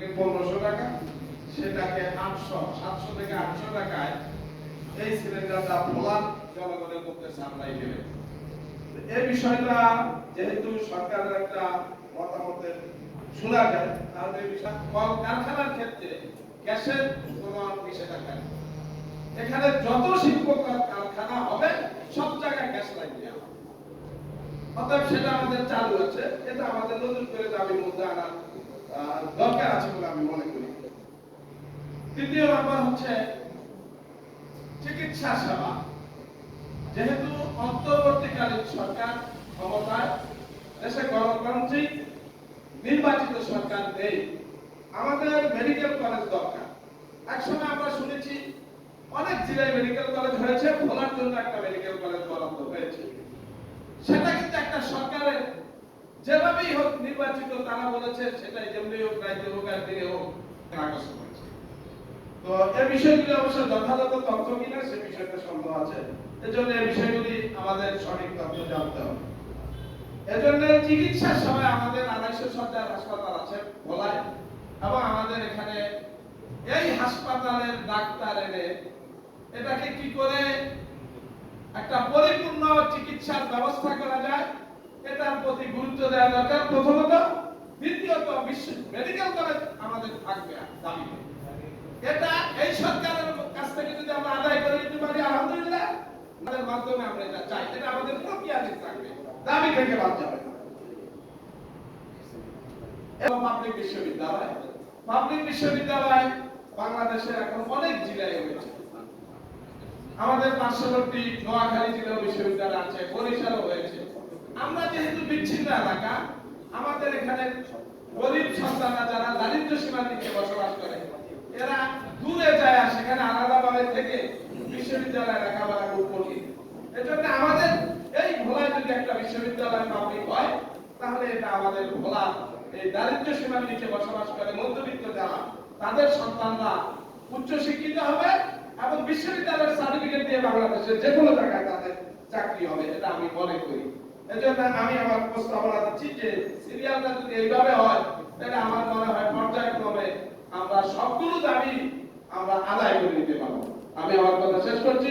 থেকে পনেরোশো টাকা, সেটাকে আটশো, সাতশো থেকে আটশো টাকায় এই সিলিন্ডারটা ভোলার জনগণের মধ্যে সাপ্লাই দেবে এই বিষয়টা যেহেতু সরকারের একটা মতামতের শোনা যায়, তাহলে বিষয় কল কারখানার ক্ষেত্রে গ্যাসের কোনো নিষেধাজ্ঞা এখানে যত শিল্প কারখানা হবে, সব জায়গায় গ্যাস লাইন দেওয়া অতএব সেটা আমাদের চালু আছে, এটা আমাদের নতুন করে দাবির মধ্যে আনার দরকার। আছে বলে আমি মনে করি। তৃতীয় ব্যাপার হচ্ছে চিকিৎসা সেবা। যেহেতু অন্তর্বর্তীকালীন সরকার ক্ষমতায়, দেশে গণতান্ত্রিক, নির্বাচিত সরকার নেই। আমাদের মেডিকেল কলেজ দরকার। একসময় আমরা শুনেছি অনেক জেলায় মেডিকেল কলেজ হয়েছে, ভোলার জন্য একটা মেডিকেল কলেজ বরাদ্দ হয়েছে। সেটা যেভাবেই হোক নির্বাচিত তারা বলেছে, সেটাই যেমনি হোক রাজ্য হোক আর দিনে হোক কাগজ করেছে। তো এই বিষয়গুলি অবশ্য যথাযথ তথ্য কিনা সে বিষয়টা সন্দেহ আছে। এজন্য এই বিষয়গুলি আমাদের সঠিক তথ্য জানতে হবে। এজন্য চিকিৎসা সেবায় আমাদের আড়াইশো সজ্জার হাসপাতাল আছে ভোলায় এবং আমাদের এখানে এই হাসপাতালের ডাক্তার এনে এটাকে কি করে একটা পরিপূর্ণ চিকিৎসার ব্যবস্থা করা যায়? প্রতি গুরুত্ব দেওয়া দরকার। প্রথমত, দ্বিতীয়ত, বিশ্ব মেডিকেল কলেজ আমাদের থাকবে দাবি এটা এই সরকারের কাছ থেকে যদি আমরা আদায় করে নিতে পারি, আলহামদুলিল্লাহ আমাদের মাধ্যমে আমরা এটা চাই। এটা আমাদের প্রক্রিয়াধীন থাকবে দাবি থেকে বাদ যাবে এবং পাবলিক বিশ্ববিদ্যালয়। পাবলিক বিশ্ববিদ্যালয় বাংলাদেশের এখন অনেক জেলায় হয়েছে আমাদের পার্শ্ববর্তী নোয়াখালী জেলা বিশ্ববিদ্যালয় আছে বরিশালও হয়েছে আমরা যেহেতু বিচ্ছিন্ন এলাকা, আমাদের এখানে গরিব সন্তানরা যারা দারিদ্র সীমার নিচে বসবাস করে, এরা দূরে যায়, সেখানে আলাদাভাবে থেকে লেখাপড়া কঠিন। এজন্য আমাদের এই যদি একটা বিশ্ববিদ্যালয় পাবলিক হয়, তাহলে এটা আমাদের ভোলা, এই দারিদ্র সীমার নিচে বসবাস করে মধ্যবিত্ত যারা তাদের সন্তানরা উচ্চ শিক্ষিত হবে এবং বিশ্ববিদ্যালয়ের সার্টিফিকেট দিয়ে বাংলাদেশের যে কোনো জায়গায় তাদের চাকরি হবে, এটা আমি মনে করি। এজন্য আমি আমার প্রস্তাবনা দিচ্ছি যে সিরিয়ালটা যদি এইভাবে হয়, তাহলে আমার মনে হয় পর্যায়ক্রমে আমরা সবগুলো দাবি আমরা আদায় করে নিতে পারব। আমি আমার কথা শেষ করছি।